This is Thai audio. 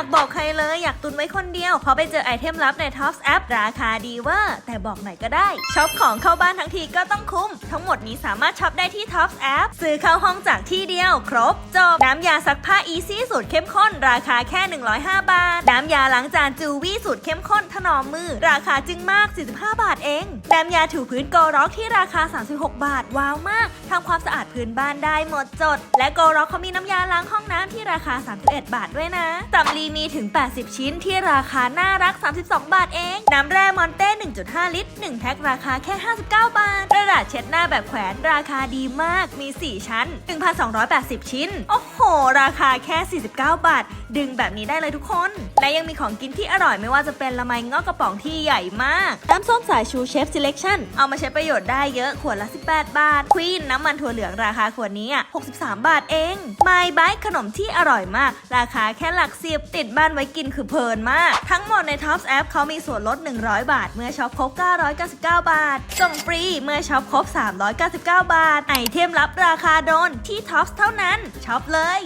ากบอกใครเลยอยากตุนไว้คนเดียวเพราะไปเจอไอเทมลับใน Tops App ราคาดีเวอร์แต่บอกหน่อยก็ได้ช็อปของเข้าบ้านทั้งทีก็ต้องคุ้ม ทั้งหมดนี้สามารถช็อปได้ที่ Tops App ซื้อเข้าห้องจากที่เดียว ครบจบน้ำยาซักผ้า Easy สูตรเข้มข้น ราคาแค่ 105 บาท น้ำยาล้างจานจูวี่สูตรเข้มข้นถนอมมือ ราคาจึงมาก 45 บาทเองน้ำยาถูพื้นโกร็อกที่ราคา 36 บาท ว้าวมากทำความสะอาดพื้นบ้านได้หมดจด และโกร็อกเขามีน้ำยาล้างห้องน้ำที่ราคา 31 บาทด้วยนะสำลีมีถึง 80 ชิ้นที่ราคาน่ารัก 32 บาทเอง น้ำแร่ 1.5 ลิตร 1 แพ็คราคาแค่ 59 บาท กระดาษเช็ดหน้าแบบแขวนราคาดีมาก มี 4 ชั้น 1,280 ชิ้น โอ้โห ราคาแค่ 49 บาท ดึงแบบนี้ได้เลยทุกคน และยังมีของกินที่อร่อยไม่ว่าจะเป็นละไมงอกกระป๋องที่ใหญ่มาก น้ำส้มสายชูเชฟ Selection เอามาใช้ประโยชน์ได้เยอะขวดละ 18 บาท ควีนน้ำมันถั่วเหลืองราคาขวดนี้อะ63 บาทเอง My Bite ขนมที่อร่อยมาก ราคาแค่หลักสิบติดบ้านไว้กินคือเพลินมาก ทั้งหมดใน Tops App เขามีส่วนลด 100 บาท เมื่อช็อปครบ 999 บาท ส่งฟรีเมื่อช็อปครบ 399 บาท ไอเทมรับราคาโดนที่ท็อปเท่านั้น ช็อปเลย